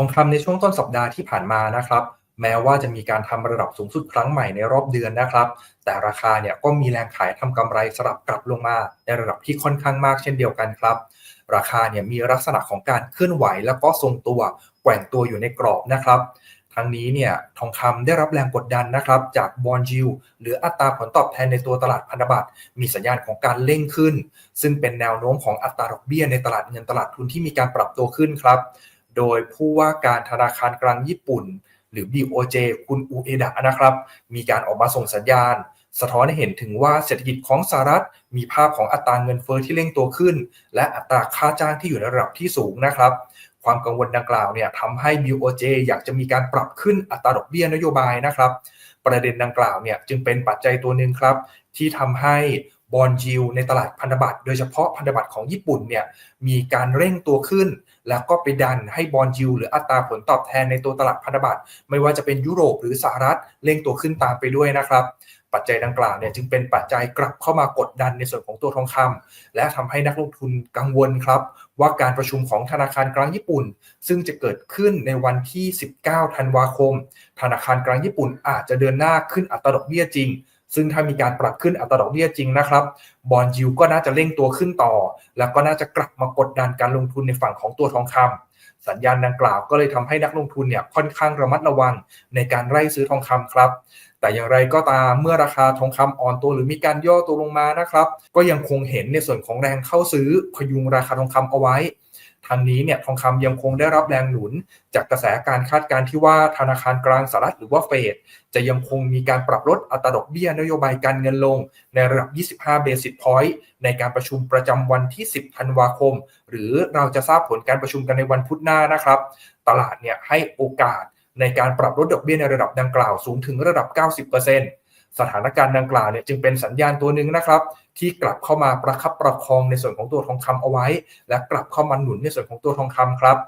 องคำในช่วงต้นสัปดาห์ที่ผ่านมานะครับแม้ว่าจะมีการทำระดับสูงสุดครั้งใหม่ในรอบเดือนนะครับ แต่ราคาเนี่ยก็มีแรงขายทำกำไรสลับกลับลงมา ในระดับที่ค่อนข้างมากเช่นเดียวกันครับ ราคาเนี่ยมีลักษณะของการเคลื่อนไหว แล้วก็ทรงตัวแกว่งตัวอยู่ในกรอบนะครับทั้งนี้เนี่ยทองคำได้รับแรงกดดันนะครับจากบอลจิวหรืออัตราผลตอบแทนในตัวตลาดพันธบัตรมีสัญญาณของการเร่งขึ้น ซึ่งเป็นแนวโน้มของอัตราดอกเบี้ยในตลาดเงินตลาดทุนที่มีการปรับตัวขึ้นครับ โดยผู้ว่าการธนาคารกลางญี่ปุ่น หรือ BOJ คุณอูเอดะนะครับ มีการออกมาส่งสัญญาณ สะท้อนให้เห็นถึงว่าเศรษฐกิจของสหรัฐ มีภาพของอัตราเงินเฟอ้อที่เร่งตัวขึ้น และอัตราค่าจ้างที่อยู่ในระดับที่สูงนะครับความกังวลดังกล่าวเนี่ยทำให้ BOJ อยากจะมีการปรับขึ้นอัตราดอกเบี้ยนโยบายนะครับ ประเด็นดังกล่าวเนี่ยจึงเป็นปัจจัยตัวหนึ่งครับ ที่ทำให้ บอลจิวในตลาดพันธบัตรโดยเฉพาะพันธบัตรของญี่ปุ่นเนี่ยมีการเร่งตัวขึ้น แล้วก็ไปดันให้บอลจิวหรืออัตราผลตอบแทนในตัวตลาดพันธบัตรไม่ว่าจะเป็นยุโรปหรือสหรัฐเร่งตัวขึ้นตามไปด้วยนะครับ ปัจจัยดังกล่าวเนี่ยจึงเป็นปัจจัยกลับเข้ามากดดันในส่วนของตัวทองคำและทำให้นักลงทุนกังวลครับ ว่าการประชุมของธนาคารกลางญี่ปุ่น ซึ่งจะเกิดขึ้นในวันที่ 19 ธันวาคม ธนาคารกลางญี่ปุ่นอาจจะเดินหน้าขึ้นอัตราดอกเบี้ยจริง ซึ่งถ้ามีการปรับขึ้นอัตราดอกเบี้ยจริงนะครับบอลยูก็น่าจะเร่งตัวขึ้นต่อ แล้วก็น่าจะกลับมากดดันการลงทุนในฝั่งของตัวทองคำสัญญาณดังกล่าวก็เลยทำให้นักลงทุนเนี่ยค่อนข้างระมัดระวังในการไล่ซื้อทองคำครับแต่อย่างไรก็ตามเมื่อราคาทองคำอ่อนตัวหรือมีการย่อตัวลงมานะครับ ก็ยังคงเห็นในส่วนของแรงเข้าซื้อพยุงราคาทองคำเอาไว้ ทางนี้เนี่ยทองคำยังคงได้รับแรงหนุน จากกระแสการคาดการณ์ที่ว่าธนาคารกลางสหรัฐหรือว่าเฟดจะยังคงมีการปรับลดอัตราดอกเบี้ยนโยบายการเงินลง ในระดับ 25 เบสิสพอยต์ในการประชุมประจำวันที่ 10 ธันวาคม หรือเราจะทราบผลการประชุมกันในวันพุธหน้านะครับ ตลาดเนี่ยให้โอกาสในการปรับลดดอกเบี้ยในระดับดังกล่าวสูงถึงระดับ 90%สถานการณ์ดังกล่าวเนี่ยจึงเป็นสัญญาณตัวหนึ่งนะครับ ที่กลับเข้ามาประคับประคองในส่วนของตัวทองคำเอาไว้ และกลับเข้ามาหนุนในส่วนของตัวทองคำครับ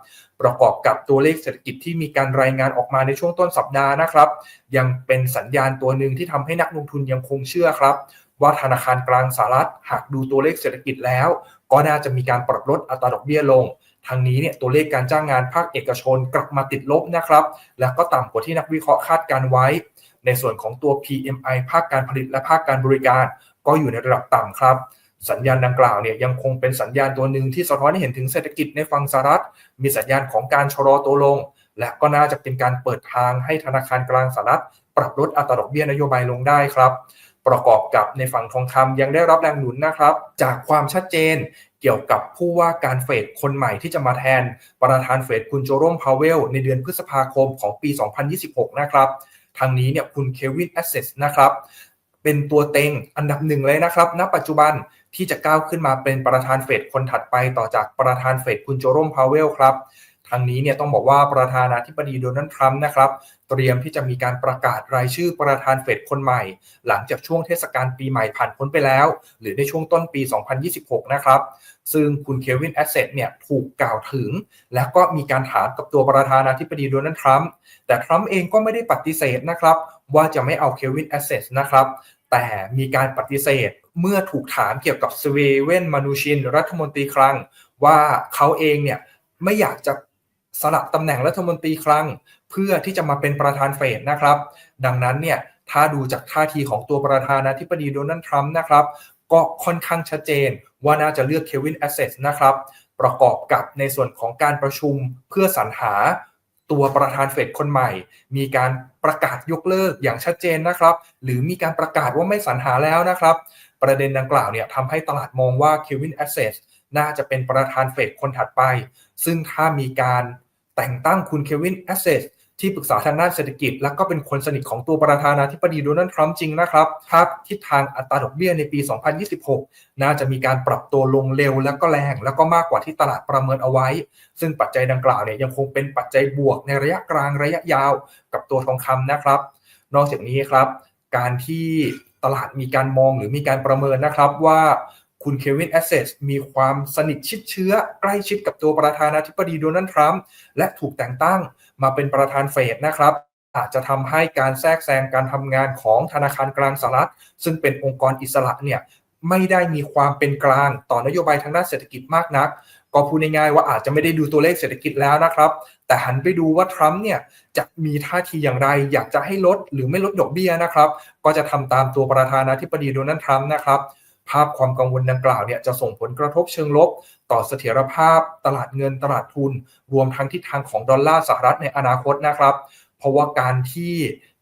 ประกอบกับตัวเลขเศรษฐกิจที่มีการรายงานออกมาในช่วงต้นสัปดาห์นะครับ ยังเป็นสัญญาณตัวหนึ่งที่ทำให้นักลงทุนยังคงเชื่อครับ ว่าธนาคารกลางสหรัฐหากดูตัวเลขเศรษฐกิจแล้ว ก็น่าจะมีการปรับลดอัตราดอกเบี้ยลงทางนี้เนี่ยตัวเลขการจ้างงานภาคเอกชนกลับมาติดลบนะครับ แล้วก็ต่ำกว่าที่นักวิเคราะห์คาดการไว้ ในส่วนของตัว PMI ภาคการผลิตและภาคการบริการ ก็อยู่ในระดับต่ำครับ สัญญาณดังกล่าวเนี่ยยังคงเป็นสัญญาณตัวหนึ่งที่สะท้อนให้เห็นถึงเศรษฐกิจในฝั่งสหรัฐ มีสัญญาณของการชะลอตัวลง และก็น่าจะเป็นการเปิดทางให้ธนาคารกลางสหรัฐ ปรับลดอัตราดอกเบี้ยนโยบายลงได้ครับประกอบกับในฝั่งทองคำยังได้รับแรงหนุนนะครับ จากความชัดเจนเกี่ยวกับผู้ว่าการเฟดคนใหม่ที่จะมาแทน ประธานเฟดคุณโจโรมพาวเวล ในเดือนพฤษภาคมของปี 2026 นะครับทางนี้เนี่ยคุณเควินแอสเซสนะครับ เป็นตัวเต็งอันดับหนึ่งเลยนะครับ ณ ปัจจุบันที่จะก้าวขึ้นมาเป็นประธานเฟดคนถัดไปต่อจากประธานเฟดคุณโจโรมพาวเวลครับทางนี้เนี่ยต้องบอกว่าประธานาธิบดีโดนัลด์ทรัมป์นะครับ เตรียมที่จะมีการประกาศรายชื่อประธานเฟดคนใหม่ หลังจากช่วงเทศกาลปีใหม่ผ่านพ้นไปแล้ว หรือในช่วงต้นปี 2026 นะครับ ซึ่งคุณเควินแอสเซทเนี่ยถูกกล่าวถึง แล้วก็มีการถามกับตัวประธานาธิบดีโดนัลด์ทรัมป์แต่ทรัมป์เองก็ไม่ได้ปฏิเสธนะครับ ว่าจะไม่เอาเควินแอสเซทนะครับ แต่มีการปฏิเสธเมื่อถูกถามเกี่ยวกับสเวเวนมานูชินรัฐมนตรีคลัง ว่าเขาเองเนี่ยไม่อยากจะสลับตำแหน่งรัฐมนตรีคลัง เพื่อที่จะมาเป็นประธานเฟดนะครับ ดังนั้นเนี่ยถ้าดูจากท่าทีของตัวประธานาธิบดีโดนัลด์ทรัมป์นะครับ ก็ค่อนข้างชัดเจนว่าน่าจะเลือกเควินแอสเซสนะครับ ประกอบกับในส่วนของการประชุมเพื่อสรรหา ตัวประธานเฟดคนใหม่ มีการประกาศยกเลิกอย่างชัดเจนนะครับ หรือมีการประกาศว่าไม่สรรหาแล้วนะครับ ประเด็นดังกล่าวเนี่ยทำให้ตลาดมองว่าเควินแอสเซสน่าจะเป็นประธานเฟดคนถัดไป ซึ่งถ้ามีการแต่งตั้งคุณเควินแอสเซส ที่ปรึกษาทางด้านเศรษฐกิจ และก็เป็นคนสนิทของตัวประธานาธิบดีโดนัลด์ทรัมป์จริงนะครับภาพทิศทางอัตราดอกเบี้ยในปี 2026 น่าจะมีการปรับตัวลงเร็วและก็แรง แล้วก็มากกว่าที่ตลาดประเมินเอาไว้ ซึ่งปัจจัยดังกล่าวเนี่ยยังคงเป็นปัจจัยบวกในระยะกลางระยะยาวกับตัวทองคำนะครับ นอกจากนี้ครับ การที่ตลาดมีการมองหรือมีการประเมินนะครับว่า คุณเควินแอสเซสมีความสนิทชิดเชื้อ ใกล้ชิดกับตัวประธานาธิบดีโดนัลด์ทรัมป์และถูกแต่งตั้งมาเป็นประธานเฟดนะครับอาจจะทำให้การแทรกแซงการทำงานของธนาคารกลางสหรัฐ ซึ่งเป็นองค์กรอิสระเนี่ยไม่ได้มีความเป็นกลางต่อนโยบายทางด้านเศรษฐกิจมากนัก ก็พูดง่ายๆว่าอาจจะไม่ได้ดูตัวเลขเศรษฐกิจแล้วนะครับ แต่หันไปดูว่าทรัมป์เนี่ยจะมีท่าทีอย่างไร อยากจะให้ลดหรือไม่ลดดอกเบี้ยนะครับ ก็จะทำตามตัวประธานาธิบดีโดนัลด์ทรัมป์นะครับ ภาพความกังวลดังกล่าวเนี่ยจะส่งผลกระทบเชิงลบ ต่อเสถียรภาพ ตลาดเงินตลาดทุน รวมทั้งทิศทางของดอลลาร์สหรัฐในอนาคตนะครับ เพราะว่าการที่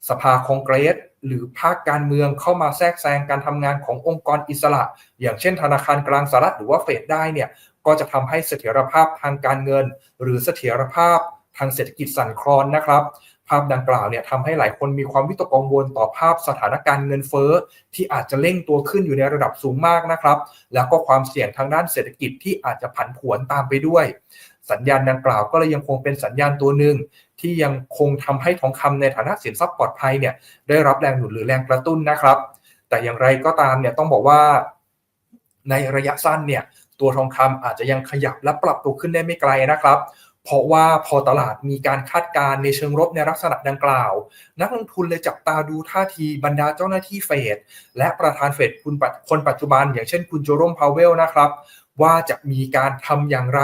สภาคองเกรส หรือภาคการเมืองเข้ามาแทรกแซงการทำงานขององค์กรอิสระ อย่างเช่น ธนาคารกลางสหรัฐหรือว่าเฟดได้เนี่ยก็จะทำให้เสถียรภาพทางการเงิน หรือเสถียรภาพทางเศรษฐกิจสั่นคลอนนะครับ ภาพดังกล่าวเนี่ยทำให้หลายคนมีความวิตกกังวลต่อภาพสถานการณ์เงินเฟ้อ ที่อาจจะเร่งตัวขึ้นอยู่ในระดับสูงมากนะครับ แล้วก็ความเสี่ยงทางด้านเศรษฐกิจที่อาจจะผันผวนตามไปด้วย สัญญาณดังกล่าวก็เลยยังคงเป็นสัญญาณตัวหนึ่งที่ยังคงทำให้ทองคำในฐานะสินทรัพย์ปลอดภัยเนี่ยได้รับแรงหนุนหรือแรงกระตุ้นนะครับ แต่อย่างไรก็ตามเนี่ยต้องบอกว่าในระยะสั้นเนี่ยตัวทองคำอาจจะยังขยับและปรับตัวขึ้นได้ไม่ไกลนะครับ เพราะว่าพอตลาดมีการคาดการณ์ในเชิงลบในลักษณะดังกล่าว นักลงทุนเลยจับตาดูท่าทีบรรดาเจ้าหน้าที่เฟดและประธานเฟดคุณคนปัจจุบัน อย่างเช่นคุณโจโรมพาวเวลนะครับ ว่าจะมีการทำอย่างไร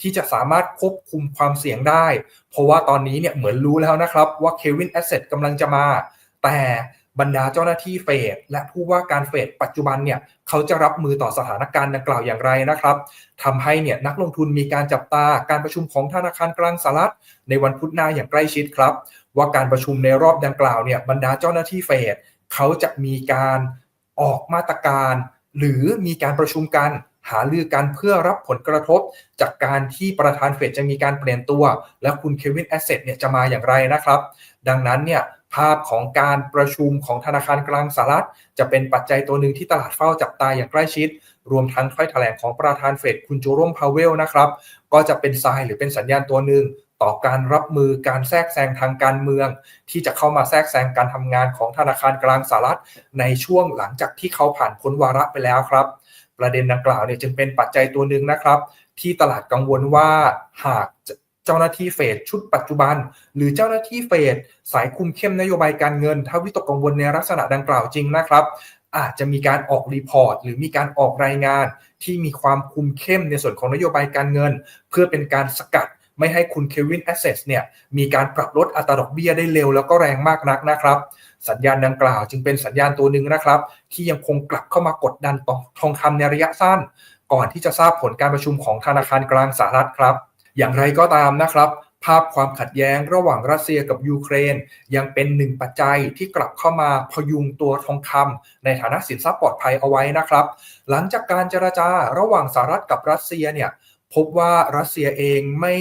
ที่จะสามารถควบคุมความเสี่ยงได้ เพราะว่าตอนนี้เนี่ยเหมือนรู้แล้วนะครับว่าเควินแอสเซทกำลังจะมา แต่ บรรดาเจ้าหน้าที่เฟดและผู้ว่าการเฟดปัจจุบันเนี่ยเขาจะรับมือต่อสถานการณ์ดังกล่าวอย่างไรนะครับทำให้เนี่ยนักลงทุนมีการจับตาการประชุมของธนาคารกลางสหรัฐในวันพุธหน้าอย่างใกล้ชิดครับ ว่าการประชุมในรอบดังกล่าวเนี่ยบรรดาเจ้าหน้าที่เฟดเขาจะมีการออกมาตรการ หรือมีการประชุมกันหาลือกันเพื่อรับผลกระทบ จากการที่ประธานเฟดจะมีการเปลี่ยนตัว และคุณเควินแอสเซทเนี่ยจะมาอย่างไรนะครับ ดังนั้นเนี่ย ภาพของการประชุมของธนาคารกลางสหรัฐ จะเป็นปัจจัยตัวหนึ่งที่ตลาดเฝ้าจับตาอย่างใกล้ชิด รวมทั้งถ้อยแถลงของประธานเฟดคุณโจโรมพาวเวลนะครับ ก็จะเป็นทรายหรือเป็นสัญญาณตัวหนึ่งต่อการรับมือการแทรกแซงทางการเมือง ที่จะเข้ามาแทรกแซงการทำงานของธนาคารกลางสหรัฐ ในช่วงหลังจากที่เขาผ่านพ้นวาระไปแล้วครับ ประเด็นดังกล่าวเนี่ยจึงเป็นปัจจัยตัวหนึ่งนะครับ ที่ตลาดกังวลว่าหาก เจ้าหน้าที่เฟดชุดปัจจุบัน หรือเจ้าหน้าที่เฟดสายคุมเข้มนโยบายการเงิน ถ้าวิตกกังวลในลักษณะดังกล่าวจริงนะครับ อาจจะมีการออกรีพอร์ตหรือมีการออกรายงาน ที่มีความคุมเข้มในส่วนของนโยบายการเงิน เพื่อเป็นการสกัดไม่ให้คุณเควินแอสเซสเนี่ยมีการปรับลดอัตราดอกเบี้ยได้เร็วแล้วก็แรงมากนักนะครับ สัญญาณดังกล่าวจึงเป็นสัญญาณตัวหนึ่งนะครับ ที่ยังคงกลับเข้ามากดดันต่อทองคำในระยะสั้น ก่อนที่จะทราบผลการประชุมของธนาคารกลางสหรัฐครับ อย่างไรก็ตามนะครับ ภาพความขัดแย้งระหว่างรัสเซียกับยูเครน ยังเป็นหนึ่งปัจจัยที่กลับเข้ามาพยุงตัวทองคำในฐานะสินทรัพย์ปลอดภัยเอาไว้นะครับ หลังจากการเจรจาระหว่างสหรัฐกับรัสเซียเนี่ยพบว่ารัสเซียเองไม่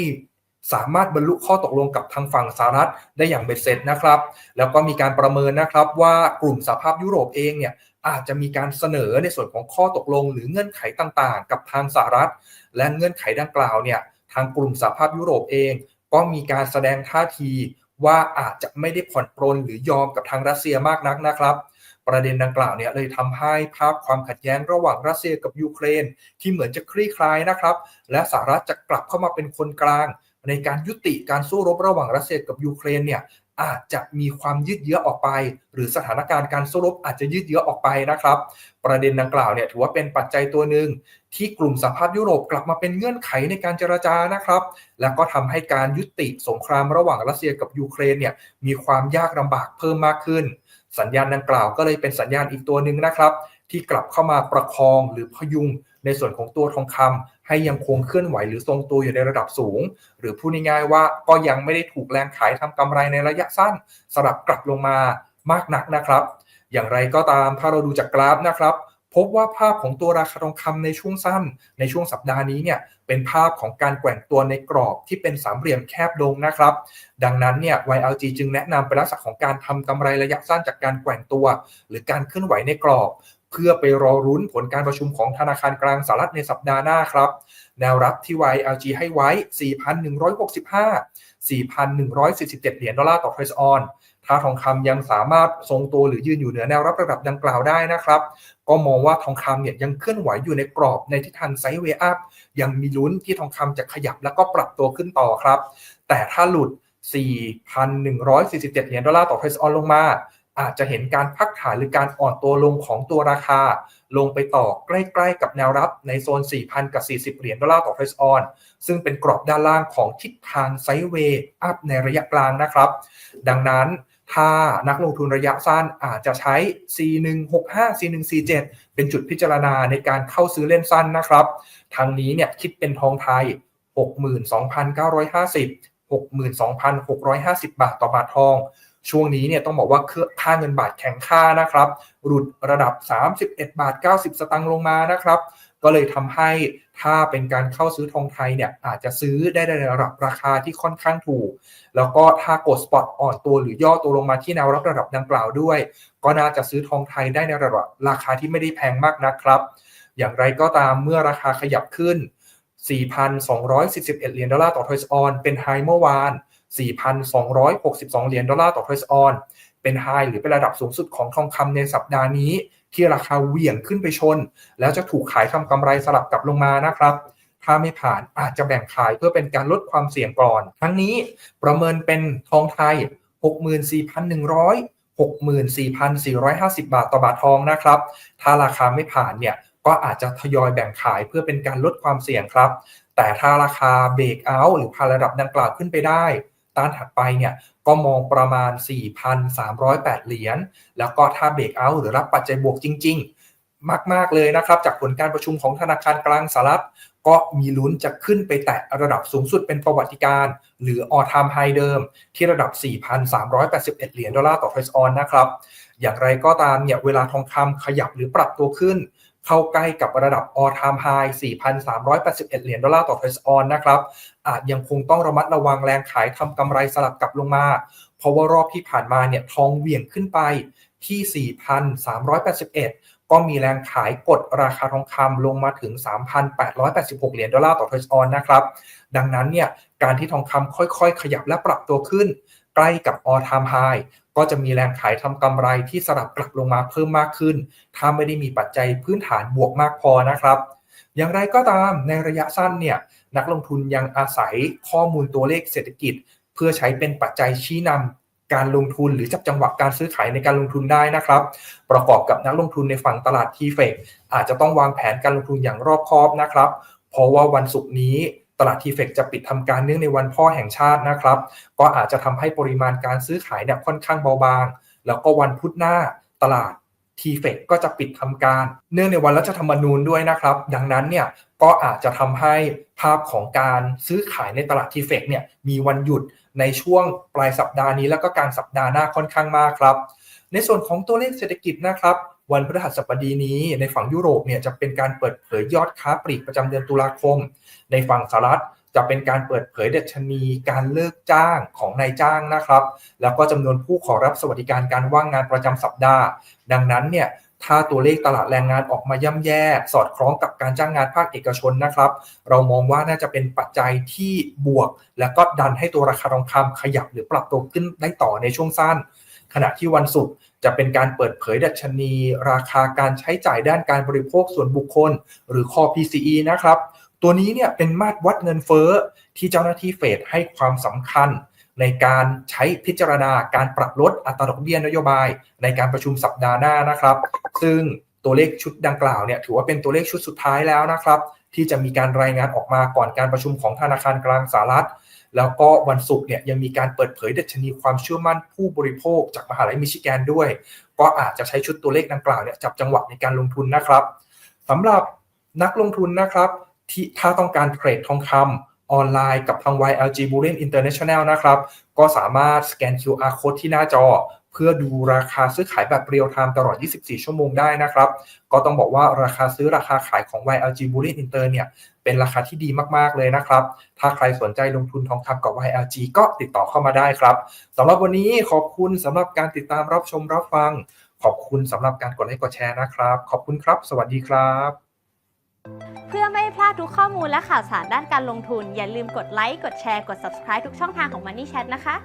สามารถบรรลุข้อตกลงกับทางฝั่งสหรัฐได้อย่างเบ็ดเสร็จนะครับ แล้วก็มีการประเมินนะครับว่ากลุ่มสหภาพยุโรปเองเนี่ยอาจจะมีการเสนอในส่วนของข้อตกลง หรือเงื่อนไขต่างๆ กับทางสหรัฐ และเงื่อนไขดังกล่าวเนี่ย ทางกลุ่มสหภาพยุโรปเอง ก็มีการแสดงท่าทีว่าอาจจะไม่ได้ผ่อนปรนหรือยอมกับทางรัสเซียมากนักนะครับ ประเด็นดังกล่าวเนี่ยเลยทำให้ภาพความขัดแย้งระหว่างรัสเซียกับยูเครน ที่เหมือนจะคลี่คลายนะครับ และสหรัฐจะกลับเข้ามาเป็นคนกลาง ในการยุติการสู้รบระหว่างรัสเซียกับยูเครนเนี่ย อาจจะมีความยืดเยื้อออกไป หรือสถานการณ์การสู้รบอาจจะยืดเยื้อออกไปนะครับ ประเด็นดังกล่าวเนี่ยถือว่าเป็นปัจจัยตัวหนึ่งที่กลุ่มสหภาพยุโรปกลับมาเป็นเงื่อนไขในการเจรจานะครับ แล้วก็ทำให้การยุติสงครามระหว่างรัสเซียกับยูเครนเนี่ยมีความยากลำบากเพิ่มมากขึ้น สัญญาณดังกล่าวก็เลยเป็นสัญญาณอีกตัวหนึ่งนะครับ ที่กลับเข้ามาประคองหรือพยุงในส่วนของตัวทองคำให้ยังคงเคลื่อนไหวหรือทรงตัวอยู่ในระดับสูง หรือพูดง่ายๆว่าก็ยังไม่ได้ถูกแรงขายทำกำไรในระยะสั้น สลับกลับลงมามากนักนะครับ อย่างไรก็ตามถ้าเราดูจากกราฟนะครับพบว่าภาพของตัวราคาทองคำในช่วงสั้น ในช่วงสัปดาห์นี้เนี่ยเป็นภาพของการแกว่งตัวในกรอบที่เป็นสามเหลี่ยมแคบลงนะครับ ดังนั้นเนี่ย YLG จึงแนะนำเป็นลักษณะของการทำกำไรระยะสั้นจากการแกว่งตัว หรือการเคลื่อนไหวในกรอบ เพื่อไปรอรุ้นผลการประชุมของธนาคารกลางสหรัฐในสัปดาห์หน้าครับ แนวรับที่ YLG ให้ไว้ 4,165 4,147 เหรียญดอลลาร์ต่อเทรซออนถ้าทองคำยังสามารถทรงตัวหรือยืนอยู่เหนือแนวรับระดับดังกล่าวได้นะครับ ก็มองว่าทองคำเนี่ยยังเคลื่อนไหวอยู่ในกรอบในทิศทางไซด์เวย์อัพยังมีลุ้นที่ทองคำจะขยับแล้วก็ปรับตัวขึ้นต่อครับ แต่ถ้าหลุด 4,147 เหรียญดอลลาร์ต่อเทรซออนลงมา อาจจะเห็นการพักฐานหรือการอ่อนตัวลงของตัวราคา ลงไปต่อใกล้ๆกับแนวรับในโซน 4,000 กับ 40 เหรียญดอลลาร์ต่อเทรซออนซึ่งเป็นกรอบด้านล่างของทิศทางไซด์เวย์อัพในระยะกลางนะครับ ดังนั้นถ้านักลงทุนระยะสั้นอาจจะใช้ C165 C147 เป็นจุดพิจารณาในการเข้าซื้อเล่นสั้นนะครับทางนี้เนี่ยคิดเป็นทองไทย 62,950 62,650 บาทต่อบาททอง ช่วงนี้เนี่ยต้องบอกว่าค่าเงินบาทแข็งค่านะครับ หลุดระดับ 31 บาท 90 สตางค์ลงมานะครับ ก็เลยทำให้ถ้าเป็นการเข้าซื้อทองไทยเนี่ยอาจจะซื้อได้ในระดับราคาที่ค่อนข้างถูก แล้วก็ถ้ากดสปอตอ่อนตัวหรือย่อตัวลงมาที่แนวรับระดับดังกล่าวด้วย ก็น่าจะซื้อทองไทยได้ในระดับราคาที่ไม่ได้แพงมากนะครับ อย่างไรก็ตามเมื่อราคาขยับขึ้น 4,241 เหรียญดอลลาร์ต่อทรซออนเป็นไฮเมื่อวาน 4,262 เหรียญดอลลาร์ต่อทรซออนเป็นไฮหรือเป็นระดับสูงสุดของทองคำในสัปดาห์นี้ ที่ราคาเหวี่ยงขึ้นไปชน แล้วจะถูกขายทำกำไรสลับกลับลงมานะครับถ้าไม่ผ่านอาจจะแบ่งขายเพื่อเป็นการลดความเสี่ยงก่อน ทั้งนี้ประเมินเป็นทองไทย 64,100 64,450 บาทต่อบาททองนะครับ ถ้าราคาไม่ผ่านเนี่ยก็อาจจะทยอยแบ่งขายเพื่อเป็นการลดความเสี่ยงครับ แต่ถ้าราคาเบรกเอาท์หรือพาระดับดังกล่าวขึ้นไปได้ ต้านถัดไปเนี่ยก็มองประมาณ 4,308 เหรียญ แล้วก็ถ้าเบรกเอาหรือรับปัจจัยบวกจริง ๆ มาก ๆ เลยนะครับ จากผลการประชุมของธนาคารกลางสหรัฐ ก็มีลุ้นจะขึ้นไปแตะระดับสูงสุดเป็นประวัติการ หรือออทามไฮเดิม ที่ระดับ 4,381 เหรียญดอลลาร์ต่อเทรซออนนะครับ อย่างไรก็ตามเนี่ยเวลาทองคำขยับหรือปรับตัวขึ้น เข้าใกล้กับระดับ all time high 4,381 เหรียญดอลลาร์ต่อเทรซออนนะครับ อาจยังคงต้องระมัดระวังแรงขายทำกำไรสลับกลับลงมา เพราะว่ารอบที่ผ่านมาเนี่ยทองเหวี่ยงขึ้นไปที่ 4,381 ก็มีแรงขายกดราคาทองคำลงมาถึง 3,886 เหรียญดอลลาร์ต่อเทรซออนนะครับ ดังนั้นเนี่ยการที่ทองคำค่อยๆ ขยับและปรับตัวขึ้นใกล้กับ all time high ก็จะมีแรงขายทำกำไรที่สลับกลับลงมาเพิ่มมากขึ้น ถ้าไม่ได้มีปัจจัยพื้นฐานบวกมากพอนะครับ อย่างไรก็ตามในระยะสั้นเนี่ยนักลงทุนยังอาศัยข้อมูลตัวเลขเศรษฐกิจ เพื่อใช้เป็นปัจจัยชี้นำการลงทุนหรือจับจังหวะการซื้อขายในการลงทุนได้นะครับ ประกอบกับนักลงทุนในฝั่งตลาดทีเฟกอาจจะต้องวางแผนการลงทุนอย่างรอบคอบนะครับ เพราะว่าวันศุกร์นี้ ลาดทีเฟกจะปิดทำการเนื่องในวันพ่อแห่งชาตินะครับ ก็อาจจะทำให้ปริมาณการซื้อขายเนี่ยค่อนข้างเบาบาง แล้วก็วันพุธหน้าตลาดทีเฟกก็จะปิดทำการ เนื่องในวันรัฐธรรมนูญด้วยนะครับ ดังนั้นเนี่ยก็อาจจะทำให้ภาพของการซื้อขายในตลาดทีเฟกเนี่ยมีวันหยุดในช่วงปลายสัปดาห์นี้แล้วก็การสัปดาห์หน้าค่อนข้างมากครับ ในส่วนของตัวเลขเศรษฐกิจนะครับ วันพฤหัสบดีนี้ในฝั่งยุโรปเนี่ยจะเป็นการเปิดเผยยอดค้าปลีกประจำเดือนตุลาคม ในฝั่งสหรัฐจะเป็นการเปิดเผยดัชนีการเลิกจ้างของนายจ้างนะครับ แล้วก็จำนวนผู้ขอรับสวัสดิการการว่างงานประจำสัปดาห์ ดังนั้นเนี่ยถ้าตัวเลขตลาดแรงงานออกมาย่ำแย่ สอดคล้องกับการจ้างงานภาคเอกชนนะครับ เรามองว่าน่าจะเป็นปัจจัยที่บวก แล้วก็ดันให้ตัวราคาทองคำขยับหรือปรับตัวขึ้นได้ต่อในช่วงสั้น ขณะที่วันศุกร์ จะเป็นการเปิดเผยดัชนี ราคาการใช้จ่ายด้านการบริโภคส่วนบุคคล หรือคอ PCE นะครับ ตัวนี้เนี่ยเป็นมาตรวัดเงินเฟ้อที่เจ้าหน้าที่เฟดให้ความสำคัญ ในการใช้พิจารณาการปรับลดอัตราดอกเบี้ยนโยบาย ในการประชุมสัปดาห์หน้านะครับ ซึ่งตัวเลขชุดดังกล่าวเนี่ยถือว่าเป็นตัวเลขชุดสุดท้ายแล้วนะครับ ที่จะมีการรายงานออกมาก่อนการประชุมของธนาคารกลางสหรัฐ แล้วก็วันศุกร์เนี่ยยังมีการเปิดเผยดัชนีความเชื่อมั่นผู้บริโภคจากมหาลัยมิชิแกนด้วย ก็อาจจะใช้ชุดตัวเลขดังกล่าวเนี่ยจับจังหวะในการลงทุนนะครับสำหรับนักลงทุนนะครับที่ถ้าต้องการเทรดทองคำออนไลน์กับทาง YLG Bullion International นะครับ ก็สามารถสแกน QR code ที่หน้าจอ เพื่อดูราคาซื้อขายแบบเรียลไทม์ตลอด 24 ชั่วโมงได้นะครับ ก็ต้องบอกว่าราคาซื้อราคาขายของ YLG Bullion Inter เนี่ย เป็นราคาที่ดีมาก ๆ เลยนะครับ ถ้าใครสนใจลงทุนทองคำกับ YLG ก็ติดต่อเข้ามาได้ครับสำหรับวันนี้ขอบคุณสำหรับการติดตามรับชมรับฟัง ขอบคุณสำหรับการกดไลค์กดแชร์นะครับ ขอบคุณครับ สวัสดีครับ เพื่อไม่พลาดทุกข้อมูลและข่าวสารด้านการลงทุน อย่าลืมกดไลค์กดแชร์กด subscribe ทุกช่องทางของ Money Chat นะคะ